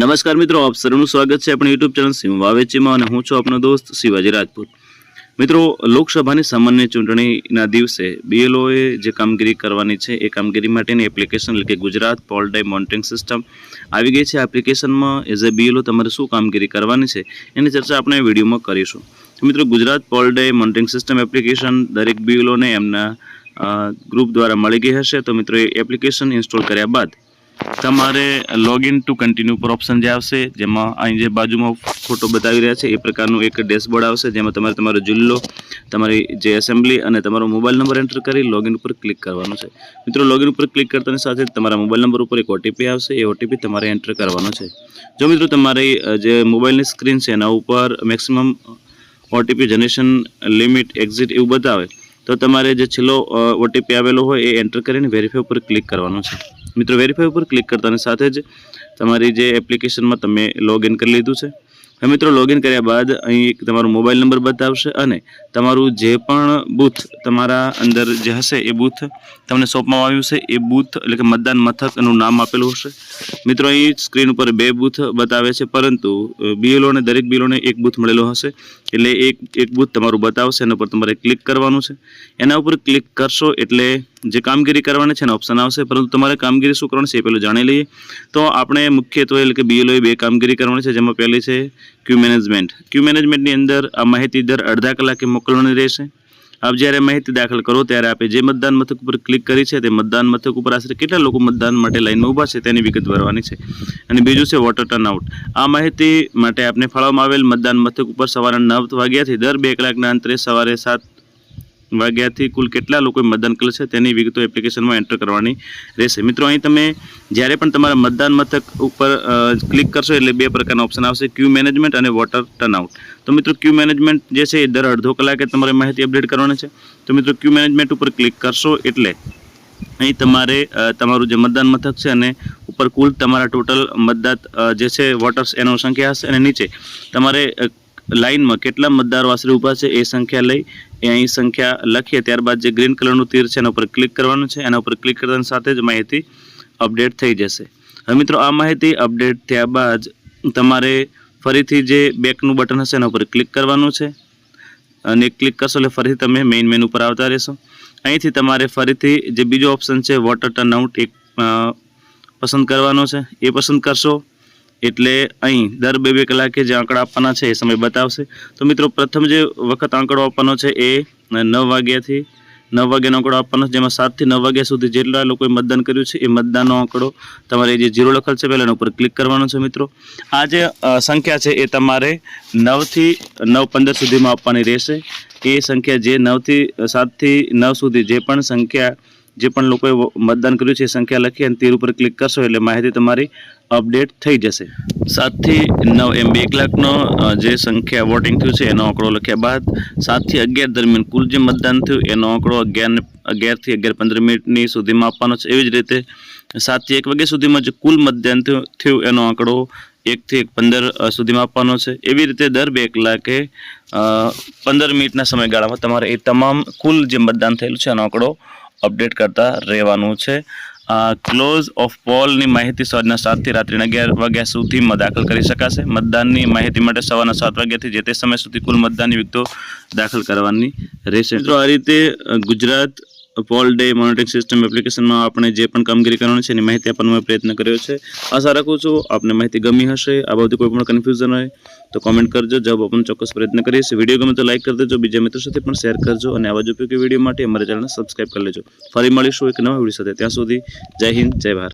નમસ્કાર મિત્રો, આપ સર્વનું સ્વાગત છે આપણી યુટ્યુબ ચેનલ સિંહ વાવેચીમાં અને હું છું આપનો દોસ્ત શિવાજી રાજપૂત. મિત્રો, લોકસભાની સામાન્ય ચૂંટણીના દિવસે બીએલઓએ જે કામગીરી કરવાની છે, એ કામગીરી માટેની એપ્લિકેશન એટલે કે Gujarat poll day monitoring system આવી ગઈ છે. એપ્લિકેશનમાં એઝ અ બીએલઓ તમારે શું કામગીરી કરવાની છે, એની ચર્ચા આપણે વિડીયોમાં કરીશું. મિત્રો, Gujarat poll day monitoring system application દરેક બીએલઓને એમના ગ્રુપ દ્વારા મળી ગઈ હશે. તો મિત્રો, એ એપ્લિકેશન ઇન્સ્ટોલ કર્યા બાદ તમારે લોગિન ટુ કન્ટિન્યુ પર ઓપ્શન જે આવશે, જેમાં અહીં જે બાજુમાં ફોટો બતાવી રહ્યા છે, એ પ્રકારનું એક ડેશબોર્ડ આવશે, જેમાં તમારે તમારો જિલ્લો, તમારી જે એસેમ્બલી અને તમારો મોબાઈલ નંબર એન્ટર કરી લોગિન ઉપર ક્લિક કરવાનું છે. મિત્રો લોગિન ઉપર ક્લિક કરતાની સાથે તમારા મોબાઈલ નંબર ઉપર એક ઓટીપી આવશે, એ ઓટીપી તમારે એન્ટર કરવાનો છે. જો મિત્રો, તમારી જે મોબાઈલની સ્ક્રીન છે, એના ઉપર maximum OTP generation limit exit એવું બતાવે તો તમારે જે છેલ્લો ઓટીપી આવેલો હોય એ એન્ટર કરીને વેરીફાઈ ઉપર ક્લિક કરવાનો છે. મિત્રો વેરીફાઈ ઉપર ક્લિક કરતાની સાથે જ તમારી જે એપ્લિકેશનમાં તમે લોગિન કરી લીધું છે. હવે મિત્રો લોગિન કર્યા બાદ અહીં એક તમારો મોબાઈલ નંબર બતાવશે અને તમારું જે પણ બૂથ તમારા અંદર જે હશે એ બૂથ તમને સોંપવામાં આવ્યું છે. એ બૂથ એટલે કે મતદાન મથકનું નામ આપેલું હશે. મિત્રો, અહીં સ્ક્રીન ઉપર બે બૂથ બતાવે છે, પરંતુ બીએલઓને દરેક બીએલઓને એક બૂથ મળેલો હશે. એટલે એક એક બૂથ તમારું બતાવશે, એના ઉપર તમારે ક્લિક કરવાનું છે. એના ઉપર ક્લિક કરશો એટલે જે કામગીરી કરવાની છે ને ઓપ્શન આવશે, પરંતુ તમારે કામગીરી શું કરવાની છે એ પહેલું જાણી લઈએ. તો આપણે મુખ્યત્વે એટલે કે બીએલઓએ બે કામગીરી કરવાની છે, જેમાં પહેલી છે ક્યુ મેનેજમેન્ટ ક્યુ મેનેજમેન્ટની અંદર આ માહિતી દર અડધા કલાકે મોકલવાની રહેશે. આપ જ્યારે માહિતી દાખલ કરો, ત્યારે આપે જે મતદાન મથક ઉપર ક્લિક કરી છે, તે મતદાન મથક ઉપર આશરે કેટલા લોકો મતદાન માટે લાઈનમાં ઊભા છે તેની વિગત ભરવાની છે. અને બીજું છે વોટર ટર્નઆઉટ આ માહિતી માટે આપને ફાળવવામાં આવેલ મતદાન મથક ઉપર સવારે નવ વાગ્યાથી દર બે કલાકના અંતરે સવારે સાત વાગ્યાથી કુલ કેટલા લોકોએ મતદાન કર્યું છે તેની વિગતો એપ્લિકેશનમાં એન્ટર કરવાની રહેશે. મિત્રો, અહીં તમે જ્યારે પણ તમારા મતદાન મથક ઉપર ક્લિક કરશો એટલે બે પ્રકારના ઓપ્શન આવશે ક્યુ મેનેજમેન્ટ અને વોટર ટર્નઆઉટ તો મિત્રો ક્યુ મેનેજમેન્ટ જે છે એ દર અડધો કલાકે તમારે માહિતી અપડેટ કરવાની છે. તો મિત્રો ક્યુ મેનેજમેન્ટ ઉપર ક્લિક કરશો એટલે અહીં તમારે તમારું જે મતદાન મથક છે અને ઉપર કુલ તમારા ટોટલ મતદાત જે છે વોટર્સ એનો સંખ્યા હશે અને નીચે તમારે લાઇનમાં કેટલા મતદારો આશરે ઊભા છે એ સંખ્યા લઈ એ અહીં સંખ્યા લખીએ. ત્યારબાદ જે ગ્રીન કલરનું તીર છે એના ઉપર ક્લિક કરવાનું છે. એના ઉપર ક્લિક કરતાની સાથે જ માહિતી અપડેટ થઈ જશે. હવે મિત્રો, આ માહિતી અપડેટ થયા બાદ તમારે ફરીથી જે બેકનું બટન હશે એના ઉપર ક્લિક કરવાનું છે. અને ક્લિક કરશો એટલે ફરીથી તમે મેઇન મેનુ ઉપર આવતા રહેશો. અહીંથી તમારે ફરીથી જે બીજો ઓપ્શન છે, વોટર ટર્નઆઉટ, એક પસંદ કરવાનો છે. એ પસંદ કરશો. એટલે અહીં દર બે બે કલાકે જે આંકડા આપવાના છે એ સમય બતાવશે. તો મિત્રો, પ્રથમ જે વખત આંકડો આપવાનો છે એ નવ વાગ્યાથી નવ વાગ્યાનો આંકડો આપવાનો છે, જેમાં સાતથી નવ વાગ્યા સુધી જેટલા લોકોએ મતદાન કર્યું છે એ મતદાનનો આંકડો તમારે જે જીરો લખેલ છે પહેલાં ઉપર ક્લિક કરવાનો છે મિત્રો. આ જે સંખ્યા છે એ તમારે નવથી નવ પંદર સુધીમાં આપવાની રહેશે. એ સંખ્યા જે નવથી સાતથી નવ સુધી જે પણ સંખ્યા, જે પણ લોકોએ મતદાન કર્યું છે એ સંખ્યા લખી અને તીર ઉપર ક્લિક કરશો એટલે માહિતી તમારી અપડેટ થઈ જશે. સાતથી નવ એમ બે કલાકનો જે સંખ્યા વોટિંગ થયું છે, એનો આંકડો લખ્યા બાદ સાતથી અગિયાર દરમિયાન કુલ જે મતદાન થયું, એનો આંકડો અગિયાર, અગિયારથી અગિયાર પંદર મિનિટની સુધીમાં આપવાનો છે. એવી જ રીતે સાતથી એક વાગ્યા સુધીમાં જે કુલ મતદાન થયું એનો આંકડો એકથી એક પંદર સુધીમાં આપવાનો છે. એવી રીતે દર બે કલાકે પંદર મિનિટના સમયગાળામાં તમારે એ તમામ કુલ જે મતદાન થયેલું છે, એનો આંકડો અપડેટ કરતા રહેવાનું છે. ક્લોઝ ઓફ પોલની માહિતી સવારના સાતથી રાત્રિના અગિયાર વાગ્યા સુધીમાં દાખલ કરી શકાશે. મતદાનની માહિતી માટે સવારના સાત વાગ્યાથી જે તે સમય સુધી કુલ મતદાનની વિગતો દાખલ કરવાની રહેશે. મિત્રો, આ રીતે Gujarat poll day monitoring system એપ્લિકેશનમાં આપણે જે પણ કામગીરી કરવાની છે, એની માહિતી આપવાનો પ્રયત્ન કર્યો છે. આશા રાખું છું, આપને માહિતી ગમી હશે. આ બધું કોઈ પણ કન્ફ્યુઝન હોય તો કોમેન્ટ કરજો. જવાબ આપવાનો ચોક્કસ પ્રયત્ન કરીશ વીડિયો ગમે તો લાઈક કરી દેજો. બીજા મિત્રો સાથે પણ શેર કરજો અને આવા જ ઉપયોગી વીડિયો માટે અમારા ચેનલને સબસ્ક્રાઈબ કરી લેજો. ફરી મળીશું એક નવા વીડિયો સાથે. ત્યાં સુધી જય હિન્દ, જય ભારત.